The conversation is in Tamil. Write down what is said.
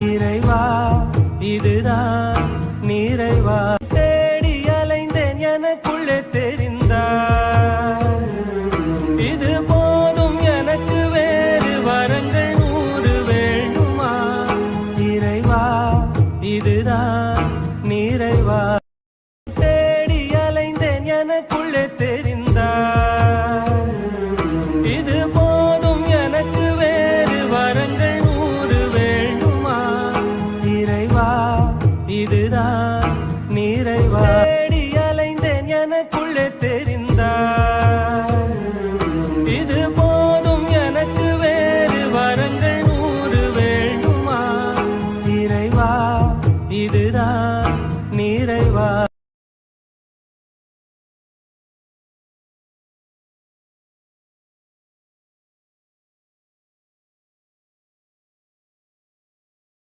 இறைவா இதுதான் நிறைவா. தேடி அலைந்தேன் எனக்குள்ளே தெரிந்தார் இது போதும் எனக்கு வேறு வரங்கள் நூறு வேண்டுமா? இறைவா இதுதான் நிறைவா. இதுதான் நிறைவா? அலைந்தேன் எனக்குள்ளே தெரிந்தார் இது போதும் எனக்கு வேறு வரங்கள் நூறு வேண்டுமா? இறைவா இதுதான்